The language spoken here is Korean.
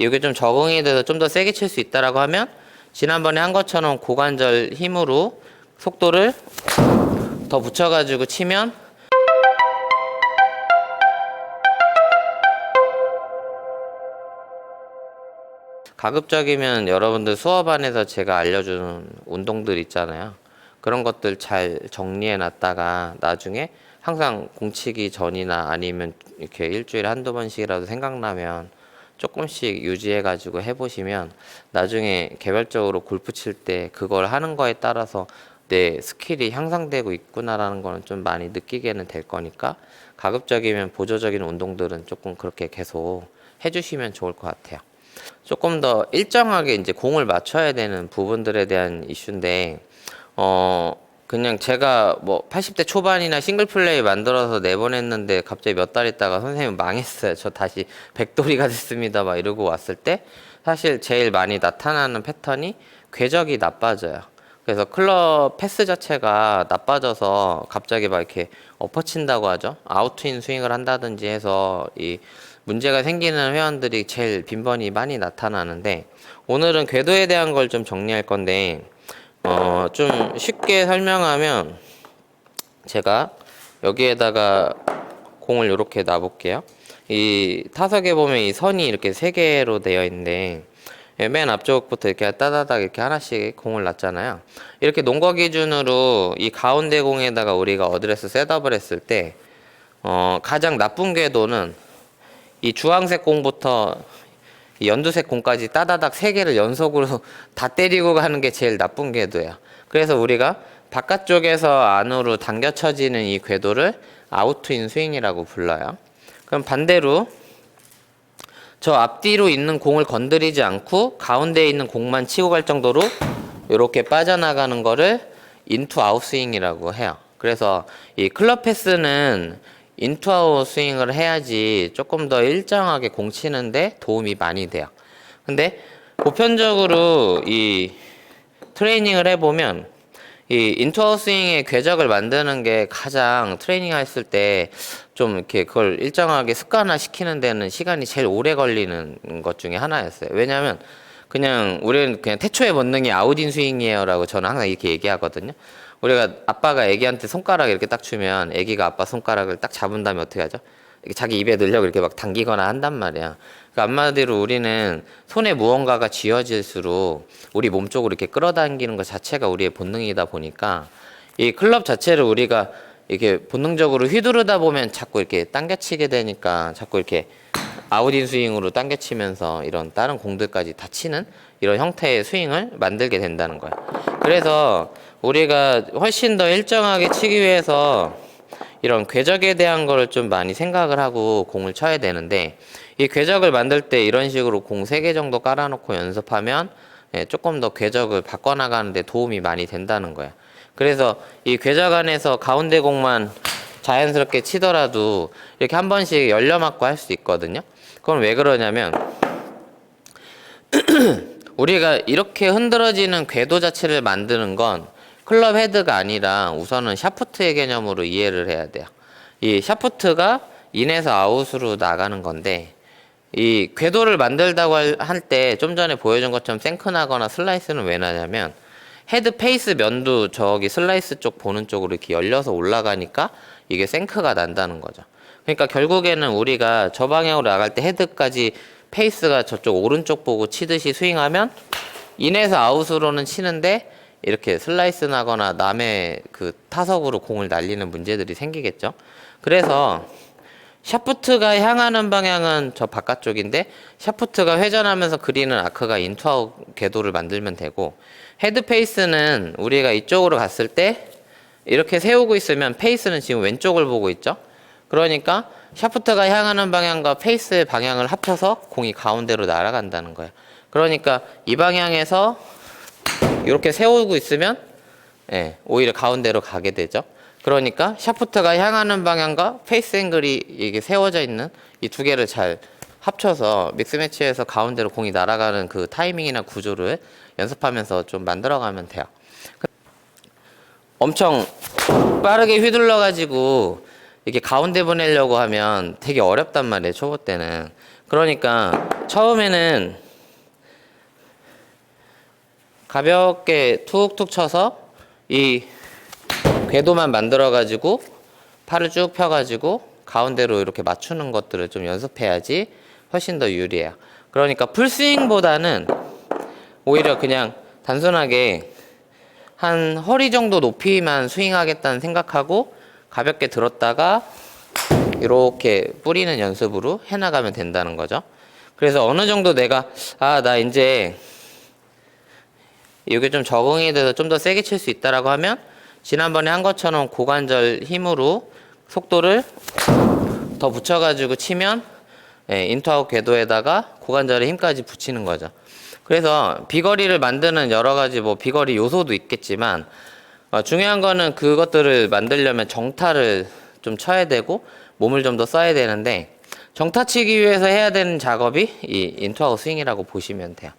이게 좀 적응이 돼서 좀 더 세게 칠 수 있다라고 하면 지난번에 한 것처럼 고관절 힘으로 속도를 더 붙여가지고 치면 가급적이면 여러분들 수업 안에서 제가 알려주는 운동들 있잖아요. 그런 것들 잘 정리해 놨다가 나중에 항상 공치기 전이나 아니면 이렇게 일주일에 한두 번씩이라도 생각나면 조금씩 유지해 가지고 해보시면 나중에 개별적으로 골프 칠 때 그걸 하는 거에 따라서 내 스킬이 향상되고 있구나라는 거는 좀 많이 느끼게는 될 거니까 가급적이면 보조적인 운동들은 조금 그렇게 계속 해주시면 좋을 것 같아요. 조금 더 일정하게 이제 공을 맞춰야 되는 부분들에 대한 이슈인데 어 그냥 제가 뭐 80대 초반이나 싱글 플레이 만들어서 내보냈는데 갑자기 몇 달 있다가 선생님 망했어요. 저 다시 백돌이가 됐습니다. 막 이러고 왔을 때 사실 제일 많이 나타나는 패턴이 궤적이 나빠져요. 그래서 클럽 패스 자체가 나빠져서 갑자기 막 이렇게 엎어친다고 하죠. 아웃트인 스윙을 한다든지 해서 이 문제가 생기는 회원들이 제일 빈번히 많이 나타나는데 오늘은 궤도에 대한 걸 좀 정리할 건데 어 좀 쉽게 설명하면 제가 여기에다가 공을 이렇게 놔볼게요. 이 타석에 보면 이 선이 이렇게 세 개로 되어 있는데 예, 맨 앞쪽부터 이렇게 따다닥 이렇게 하나씩 공을 놨잖아요. 이렇게 놓은 거 기준으로 이 가운데 공에다가 우리가 어드레스 셋업을 했을 때 어, 가장 나쁜 궤도는 이 주황색 공부터 이 연두색 공까지 따다닥 세 개를 연속으로 다 때리고 가는 게 제일 나쁜 궤도예요. 그래서 우리가 바깥쪽에서 안으로 당겨 쳐지는 이 궤도를 아웃트인 스윙이라고 불러요. 그럼 반대로 저 앞뒤로 있는 공을 건드리지 않고 가운데에 있는 공만 치고 갈 정도로 이렇게 빠져나가는 거를 인투 아웃 스윙이라고 해요. 그래서 이 클럽 패스는 인투 아웃 스윙을 해야지 조금 더 일정하게 공 치는데 도움이 많이 돼요. 근데 보편적으로 이 트레이닝을 해보면 이 인투아웃 스윙의 궤적을 만드는 게 가장 트레이닝 했을 때 좀 이렇게 그걸 일정하게 습관화 시키는 데는 시간이 제일 오래 걸리는 것 중에 하나였어요. 왜냐하면 그냥 우리는 그냥 태초의 본능이 아웃인 스윙이에요라고 저는 항상 이렇게 얘기하거든요. 우리가 아빠가 애기한테 손가락 이렇게 딱 주면 애기가 아빠 손가락을 딱 잡은 다음에 어떻게 하죠? 이렇게 자기 입에 넣으려고 이렇게 막 당기거나 한단 말이야. 그러니까 한마디로 우리는 손에 무언가가 쥐어질수록 우리 몸 쪽으로 이렇게 끌어당기는 것 자체가 우리의 본능이다 보니까 이 클럽 자체를 우리가 이렇게 본능적으로 휘두르다 보면 자꾸 이렇게 당겨치게 되니까 자꾸 이렇게 아웃인 스윙으로 당겨치면서 이런 다른 공들까지 다 치는 이런 형태의 스윙을 만들게 된다는 거야. 그래서 우리가 훨씬 더 일정하게 치기 위해서 이런 궤적에 대한 거를 좀 많이 생각을 하고 공을 쳐야 되는데 이 궤적을 만들 때 이런 식으로 공 세 개 정도 깔아놓고 연습하면 예, 조금 더 궤적을 바꿔나가는데 도움이 많이 된다는 거야. 그래서 이 궤적 안에서 가운데 공만 자연스럽게 치더라도 이렇게 한 번씩 열려 맞고 할 수 있거든요. 그건 왜 그러냐면 우리가 이렇게 흔들어지는 궤도 자체를 만드는 건 클럽 헤드가 아니라 우선은 샤프트의 개념으로 이해를 해야 돼요. 이 샤프트가 인에서 아웃으로 나가는 건데 이 궤도를 만들다고 할 때 좀 전에 보여준 것처럼 생크나거나 슬라이스는 왜 나냐면 헤드 페이스 면도 저기 슬라이스 쪽 보는 쪽으로 이렇게 열려서 올라가니까 이게 생크가 난다는 거죠. 그러니까 결국에는 우리가 저 방향으로 나갈 때 헤드까지 페이스가 저쪽 오른쪽 보고 치듯이 스윙하면 인에서 아웃으로는 치는데 이렇게 슬라이스 나거나 남의 그 타석으로 공을 날리는 문제들이 생기겠죠. 그래서 샤프트가 향하는 방향은 저 바깥쪽인데 샤프트가 회전하면서 그리는 아크가 인투아웃 궤도를 만들면 되고 헤드 페이스는 우리가 이쪽으로 갔을 때 이렇게 세우고 있으면 페이스는 지금 왼쪽을 보고 있죠. 그러니까 샤프트가 향하는 방향과 페이스의 방향을 합쳐서 공이 가운데로 날아간다는 거예요. 그러니까 이 방향에서 이렇게 세우고 있으면 예, 오히려 가운데로 가게 되죠. 그러니까 샤프트가 향하는 방향과 페이스 앵글이 이게 세워져 있는 이 두 개를 잘 합쳐서 믹스매치에서 가운데로 공이 날아가는 그 타이밍이나 구조를 연습하면서 좀 만들어가면 돼요. 엄청 빠르게 휘둘러 가지고 이렇게 가운데 보내려고 하면 되게 어렵단 말이에요 초보 때는 그러니까 처음에는 가볍게 툭툭 쳐서 이 궤도만 만들어 가지고 팔을 쭉 펴 가지고 가운데로 이렇게 맞추는 것들을 좀 연습해야지 훨씬 더 유리해요. 그러니까 풀스윙보다는 오히려 그냥 단순하게 한 허리 정도 높이만 스윙하겠다는 생각하고 가볍게 들었다가 이렇게 뿌리는 연습으로 해나가면 된다는 거죠. 그래서 어느 정도 내가 아 나 이제 이게 좀 적응이 돼서 좀 더 세게 칠 수 있다라고 하면 지난번에 한 것처럼 고관절 힘으로 속도를 더 붙여가지고 치면 예, 인투아웃 궤도에다가 고관절의 힘까지 붙이는 거죠. 그래서 비거리를 만드는 여러 가지 뭐 비거리 요소도 있겠지만 어, 중요한 거는 그것들을 만들려면 정타를 좀 쳐야 되고 몸을 좀 더 써야 되는데 정타 치기 위해서 해야 되는 작업이 이 인투아웃 스윙이라고 보시면 돼요.